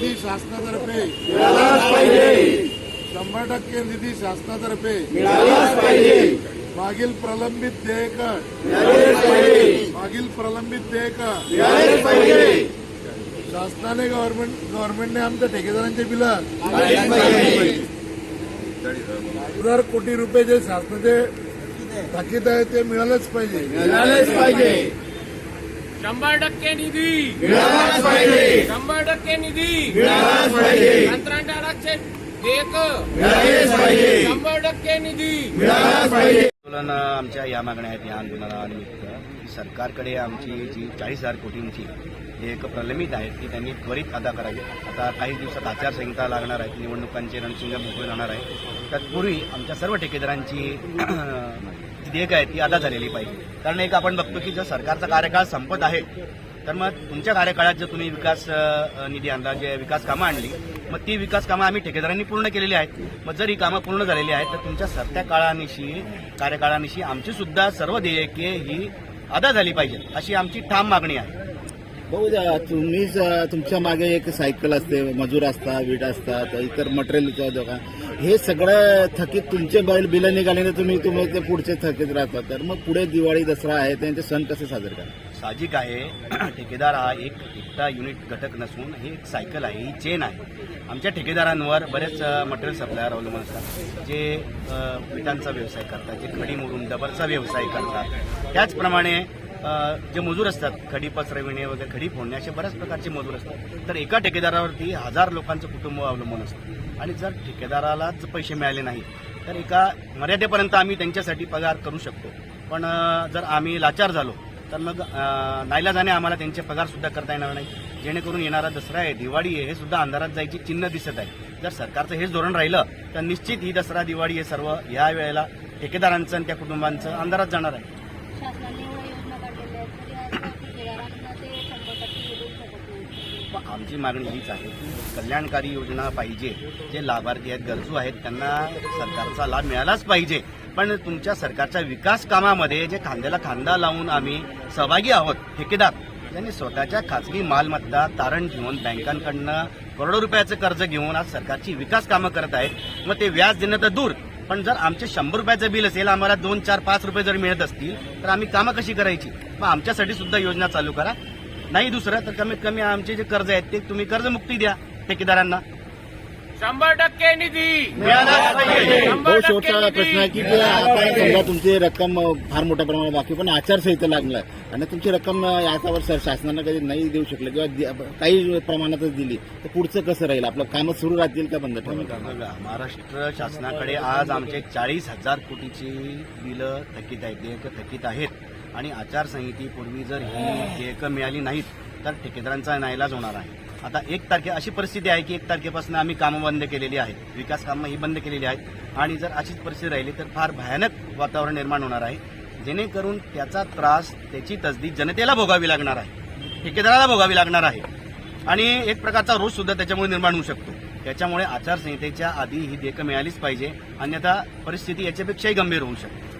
निधी शासनातर्फे. शंभर टक्के निधी शासनातर्फे. मागील प्रलंबित देयक. मागील प्रलंबित देयक. शासनाने गव्हर्नमेंट गव्हर्नमेंटने आमच्या ठेकेदारांचे बिलं हजार कोटी रुपये जे शासनाचे थकीत आहे ते मिळालंच पाहिजे. शंभर टक्के निधी. शंभर टक्के निधी. आरक्षण देयक. शंभर टक्के निधी. आंदोलन आमच्या या मागण्या आहेत या आंदोलनानिमित्त. सरकारकडे आमची जी चाळीस हजार कोटींची एक प्रलंबित आहेत ती त्यांनी त्वरित अदा करावी. आता काही दिवसात आचारसंहिता लागणार आहेत निवडणुकांचे रणशिंग मोकळे जाणार आहे. तत्पूर्वी आमच्या सर्व ठेकेदारांची जी देयक आहे ती अदा झालेली पाहिजे. कारण एक आपण बघतो की जर सरकारचा कार्यकाळ संपत आहे तर मग तुमच्या कार्यकाळात जर तुम्ही विकास निधी आणला जे विकास कामं आणली मग ती विकास कामं आम्ही ठेकेदारांनी पूर्ण केलेली आहेत. मग जर ही कामं पूर्ण झालेली आहेत तर तुमच्या सत्या काळानिशी कार्यकाळानिशी आमची सुद्धा सर्व देयके ही अदा झाली पाहिजे अशी आमची ठाम मागणी आहे. भाऊ अ, तुम्हीच तुमच्या मागे एक सायकल असते मजूर असतात वीट असतात इतर मटेरियलच्या दोघा हे सगळं थकीत तुमचे बैल बिलं निघाल्याने तुम्ही तुम्ही ते पुढचे थकीत राहतात. तर मग पुढे दिवाळी दसरा आहे त्यांचे सण कसे साजरे करा साहजिक आहे. ठेकेदार हा एक एकटा युनिट घटक नसून हे एक सायकल आहे ही चेन आहे. आमच्या ठेकेदारांवर बरेच मटेरियल सप्लायर अवलंबून असतात. जे विटांचा व्यवसाय करतात जे खडी मोडून डबरचा व्यवसाय करतात. त्याचप्रमाणे जे मजूर असतात खडी पसरविणे वगैरे खडी फोडणे असे बऱ्याच प्रकारचे मजूर असतात. तर एका ठेकेदारावरती हजार लोकांचं कुटुंब अवलंबून असतं. आणि जर ठेकेदारालाच पैसे मिळाले नाही तर एका मर्यादेपर्यंत आम्ही त्यांच्यासाठी पगार करू शकतो. पण जर आम्ही लाचार झालो तर मग नाईला नाईलाजाने आम्हाला त्यांचे पगारसुद्धा करता येणार नाही. जेणेकरून येणारा दसरा आहे दिवाळी आहे हे सुद्धा अंधारात जायची चिन्ह दिसत आहे. जर सरकारचं हेच धोरण राहिलं तर निश्चित ही दसरा दिवाळी हे सर्व या वेळेला ठेकेदारांचं आणि त्या कुटुंबांचं अंधारात जाणार आहे शासनाने एवढ्या योजना काढलेल्या आहेत तरी आज ठेकेदारांना ते शंभर टक्के मिळू शकत नाही पण आमची मागणी हीच आहे की कल्याणकारी योजना पाहिजे जे लाभार्थी आहेत गरजू आहेत त्यांना सरकारचा लाभ मिळालाच पाहिजे. पण तुमच्या सरकारच्या विकास कामामध्ये जे खांद्याला खांदा लावून आम्ही सहभागी आहोत ठेकेदार त्यांनी स्वतःच्या खाजगी मालमत्ता तारण घेऊन बँकांकडनं करोडो रुपयाचं कर्ज घेऊन आज सरकारची विकास कामं करत आहेत. मग ते व्याज देणं तर दूर पण जर आमचे शंभर रुपयाचं बिल असेल आम्हाला दोन चार पाच रुपये जर मिळत असतील तर आम्ही कामं कशी करायची? मग आमच्यासाठी सुद्धा योजना चालू करा. नाही दुसरं तर कमीत कमी आमचे जे कर्ज आहेत ते तुम्ही कर्जमुक्ती द्या ठेकेदारांना. शंभर टक्के निधी! मिळालाच पाहिजे. शंभर भाऊ टक्के शेवटचा प्रश्न आहे की. जे आता समजा तुमची रक्कम फार मोठ्या प्रमाणात बाकी पण आचारसंहिता लागलाय आणि तुमची रक्कम अ, याचा वर्ष शासनानं कधी नाही देऊ शकलं किंवा दि- काही प्रमाणातच दिली तर पुढचं कसं राहील? आपलं कामं सुरू राहतील का बंद ठेवणार बघा महाराष्ट्र शासनाकडे आज आमचे चाळीस हजार कोटीची बिलं थकीत आहेत देयक थकीत आहेत. आणि आचारसंहितेपूर्वी जर ही देयकं मिळाली नाहीत तर ठेकेदारांचा नाईलाज होणार आहे. आता एक तारखे अशी परिस्थिती आहे की एक तारखेपासून आम्ही कामं बंद केलेली आहेत. विकास कामं ही बंद केलेली आहेत. आणि जर अशीच परिस्थिती राहिली तर फार भयानक वातावरण निर्माण होणार आहे. जेणेकरून त्याचा त्रास त्याची तसदी जनतेला भोगावी लागणार आहे. ठेकेदाराला भोगावी लागणार आहे. आणि एक प्रकारचा रोष सुद्धा त्याच्यामुळे निर्माण होऊ शकतो. त्याच्यामुळे आचारसंहितेच्या आधी ही देयकं मिळालीच पाहिजे. अन्यथा परिस्थिती याच्यापेक्षाही गंभीर होऊ शकते.